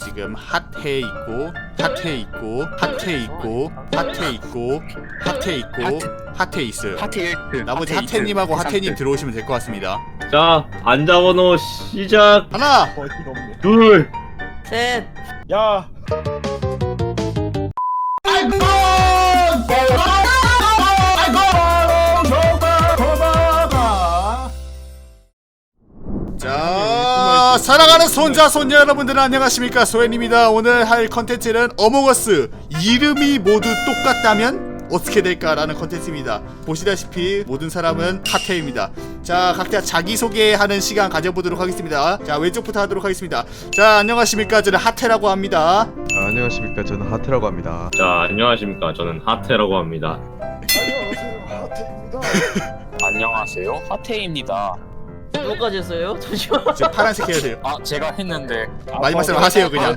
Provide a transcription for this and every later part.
지금 핫해 있고 핫해 있고 핫해 있고 핫해 있고 핫해 있고 핫해 있어요. 하트 1등 나머지 핫해님하고 핫해님 들어오시면 될 것 같습니다. 자, 안자번호 시작. 하나, 둘, 셋. 야 자, 사랑하는 손자 손녀 여러분들 안녕하십니까 소연입니다. 오늘 할 컨텐츠는 어몽어스 이름이 모두 똑같다면 어떻게 될까라는 컨텐츠입니다. 보시다시피 모든 사람은 핫해입니다. 자, 각자 자기 소개하는 시간 가져보도록 하겠습니다. 자, 왼쪽부터 하도록 하겠습니다. 자, 안녕하십니까 저는 핫해라고 합니다. 아, 안녕하십니까 저는 하트라고 합니다 자, 안녕하십니까. 저는 하태라고 합니다. 안녕하세요 하태입니다 누구까지 했어요? 잠시만. 저 파란색 해야 돼요. 아 제가 했는데 마지막 사람 하세요 그냥.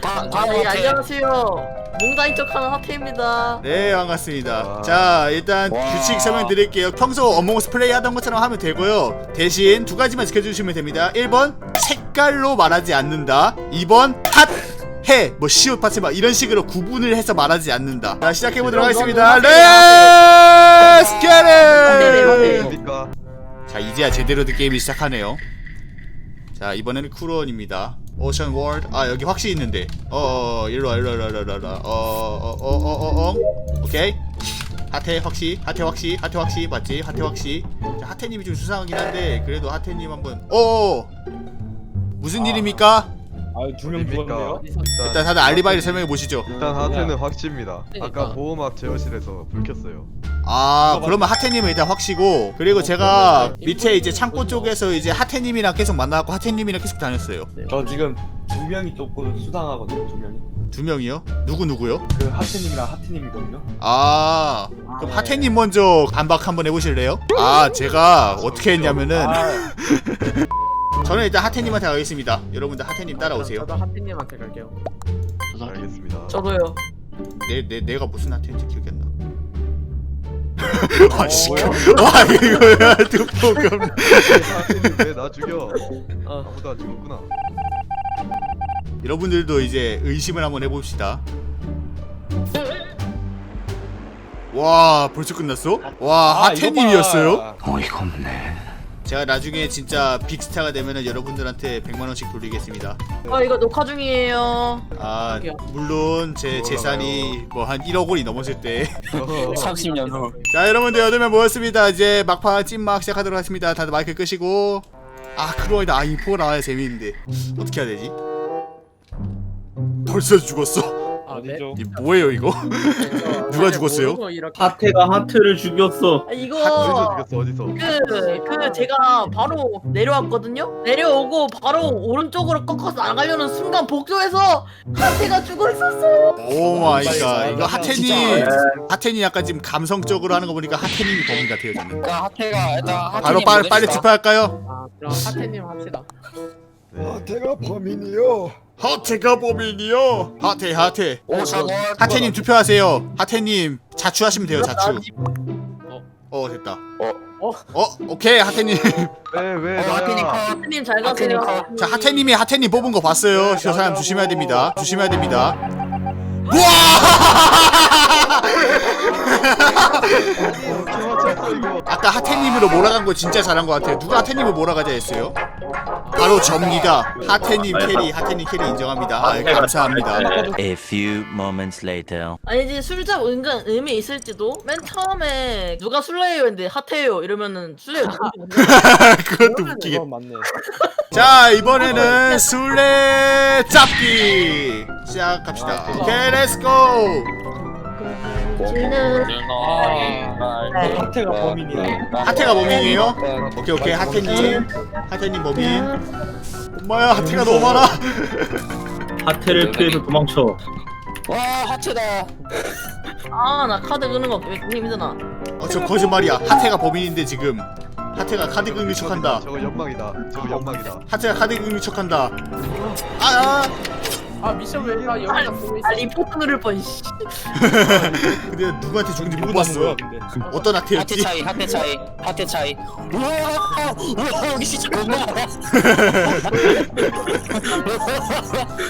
다, 아, 다음 예, 하태 안녕하세요. 몽다인 척 하는 하태입니다. 네 반갑습니다 와. 자 일단 와. 규칙 설명드릴게요 평소 어몽어스 플레이 하던 것처럼 하면 되고요 대신 두 가지만 지켜주시면 됩니다 1번 색깔로 말하지 않는다 2번 핫 해, 뭐 시옷 파츠 막 이런 식으로 구분을 해서 말하지 않는다. 자 시작해보도록 하겠습니다. Let's get it! 뭡니까 자 이제야 제대로 된 게임이 시작하네요. 자 이번에는 쿠론입니다. 오션 월드 아 여기 확실히 있는데. 어어 일로와 일로와 일로와 일로와 일로와. 어어어어어 오케이. 하태 확시 하태 확시 하태 확시 맞지? 하태 확시 자, 하태님이 좀 수상하긴 한데 그래도 하태님 한번. 어 무슨 일입니까? 아두명 죽었네요 일단 다들 알리바이를 설명해 보시죠. 일단 하트는 확실입니다 그러니까. 아까 보호막 제어실에서 불 켰어요 아 그러면 하태님은 일단 확시고 그리고 제가 밑에 이제 창고 쪽에서 이제 하태님이랑 계속 만나고 하태님이랑 계속 다녔어요. 저 지금 두 명이 조금 수상하거든요 두 명이 두 명이요? 누구 누구요? 그 하트님이랑 하트님이거든요 아 그럼 하태님 먼저 반박 한번 해보실래요? 아 제가 어떻게 했냐면은 아, 저는 일단 하태님한테 가겠습니다. 여러분들 하태님 따라오세요. 저도 하태님한테 갈게요. 알겠습니다 저도요. 내, 내 내가 무슨 하태인지 기억이 안 나. 어, 아씨, 뭐야? 와 이거야 두포금. 하트님 왜나 죽여 어. 아무도 안 죽었구나 여러분들도 이제 의심을 한번 해봅시다. 와 벌써 끝났어? 와 아, 하태님이었어요? 봐. 어이가 없네 제가 나중에 진짜 빅스타가 되면은 여러분들한테 100만 원씩 돌리겠습니다. 어 이거 녹화 중이에요. 아 할게요. 물론 제 재산이 뭐 한 1억 원이 넘었을 때. 어, 30년 후 자 여러분들 여덟 명 모였습니다. 이제 막판 찐막 시작하도록 하겠습니다. 다들 마이크 끄시고. 아 크로이다. 아 인포 나와야 재밌는데 어떻게 해야 되지? 벌써 죽었어? 아, 네. 이 뭐예요 이거? 누가 죽었어요? 모르고 이렇게. 하태가 하트를 죽였어. 아, 어디서 이거 죽였어 어디서 그, 그 제가 바로 내려왔거든요. 내려오고 바로 오른쪽으로 꺾어서 나가려는 순간 복도에서 하태가 죽어 있었어요. 오 마이 갓. 이거 하태님 하태님 약간 지금 감성적으로 하는 거 보니까 하태님이 범인 같아요 저는. 그러니까 하태가 일단 하태님 바로 빨리. 빨리 투표할까요? 아 그럼 하태님 합시다. 네. 제가 범인이요 하태가 범인이요. 하태 하태. 오션 월드 하태님 투표하세요. 하태님 자추하시면 돼요 자추. 나 지- 어 됐다. 어. 어? 어 오케이 하태님. 왜왜 어, 하태님 컷 하태님 잘 하태님 가세요. 컷. 자 하태님이 하태님 뽑은 거 봤어요. 저 사람 조심해야 됩니다. 조심해야 됩니다. 와! 아까 하태님으로 몰아간 거 진짜 잘한 것 같아요. 누가 하태님을 몰아가자 했어요? 바로 접니다. 하태님 캐리, 하태님 캐리 인정합니다. 아, 감사합니다. A few moments later. 아니지 술잡 은근 의미 있을지도 맨 처음에 누가 술래예요 했는데 핫해요 이러면은 술래요 누군지 그것도 맞네 자 이번에는 술래 잡기 시작합시다. 오케이 렛츠고. 모르는 아, 하트가 범인이야 하태가 범인이에요? 오케이 오케이 하태님, 하태님 범인. 엄마야 하태가 너무 많아. 하태를 피해서 도망쳐. 와 하태다 아나 카드 끄는 거왜 힘드나 어, 저 거짓말이야. 하태가 범인인데 지금 하태가 카드 긁는 척한다. 저거 연막이다 저거 연막이다 하태가 카드 긁는 척한다. 아, 아. 아 미션 왜다 여기다 보고 있어 아 리포트 누를 뻔 씨. 근데 누구한테 죽은지 못 봤어. 어떤 하트 악태였지? 차이 하트 차이 하트 차이 우와 우와 여기 진짜 겁나 많아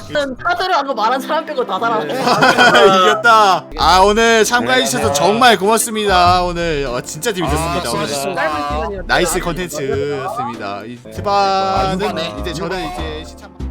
일단 카드를 한 거 말한 사람 빼고 다 달아. 이겼다. 아 오늘 참가해 주셔서 정말 고맙습니다. 오늘 어, 진짜 재밌었습니다. 아, 오늘. 수고하셨습니다. 짧은 시간이었다 나이스 컨텐츠였습니다. 이 트바는 아, 이거네. 이제 저는 이제 시참.